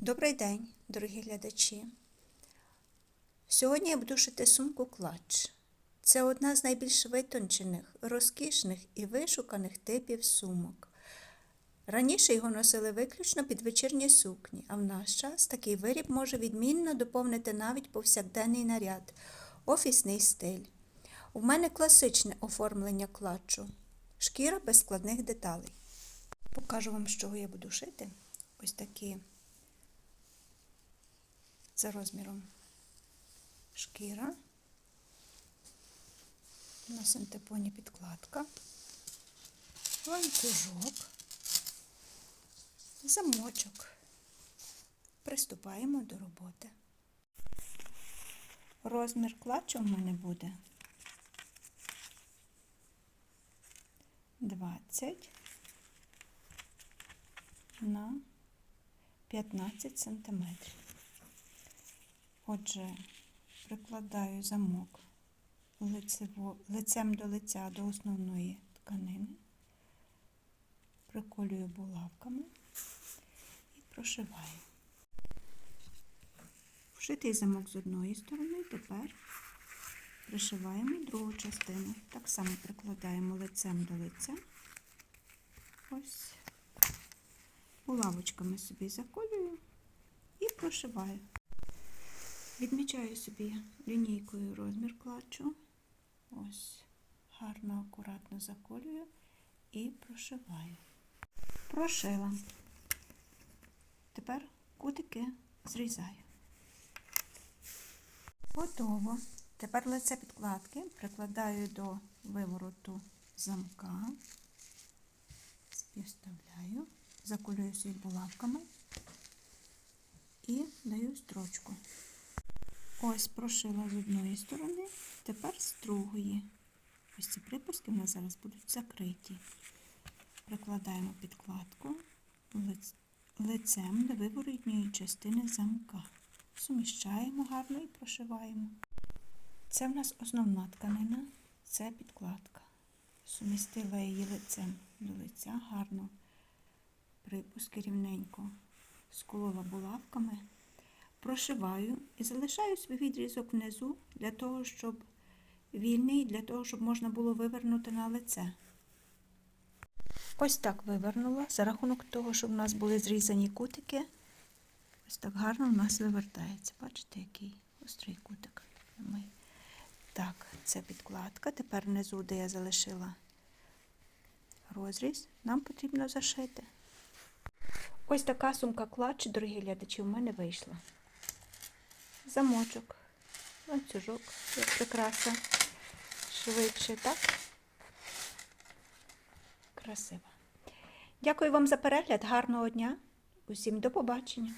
Добрий день, дорогі глядачі. Сьогодні я буду шити сумку клатч. Це одна з найбільш витончених, розкішних і вишуканих типів сумок. Раніше його носили виключно під вечірні сукні, а в наш час такий виріб може відмінно доповнити навіть повсякденний наряд, офісний стиль. У мене класичне оформлення клатчу, шкіра без складних деталей. Покажу вам, з чого я буду шити. Ось такі за розміром шкіра. На синтепоні підкладка, ланцюжок, замочок. Приступаємо до роботи. Розмір клатчу в мене буде 20 на 15 сантиметрів. Отже, прикладаю замок лицево, лицем до лиця до основної тканини, приколюю булавками і прошиваю. Вшитий замок з одної сторони, тепер пришиваємо другу частину. Так само прикладаємо лицем до лиця. Ось булавочками собі заколюю і прошиваю. Відмічаю собі лінійкою розмір клатчу. Ось, гарно, акуратно заколюю і прошиваю. Прошила. Тепер кутики зрізаю. Готово. Тепер лице підкладки прикладаю до вивороту замка, співставляю, заколюю свій булавками і даю строчку. Ось прошила з одної сторони, тепер з другої. Ось ці припуски в нас зараз будуть закриті. Прикладаємо підкладку лицем до виворотньої частини замка. Суміщаємо гарно і прошиваємо. Це в нас основна тканина, це підкладка. Сумістила її лицем до лиця гарно, припуски рівненько, сколола булавками прошиваю і залишаю свій відрізок внизу для того, щоб вільний, для того, щоб можна було вивернути на лице. Ось так вивернула, за рахунок того, щоб у нас були зрізані кутики, ось так гарно у нас вивертається. Бачите, який острий кутик. Так, це підкладка. Тепер внизу, де я залишила розріз, нам потрібно зашити. Ось така сумка клатч, дорогі глядачі, у мене вийшла замочок, ланцюжок, як прикраса. Швидше, так? Красиво. Дякую вам за перегляд. Гарного дня. Усім до побачення.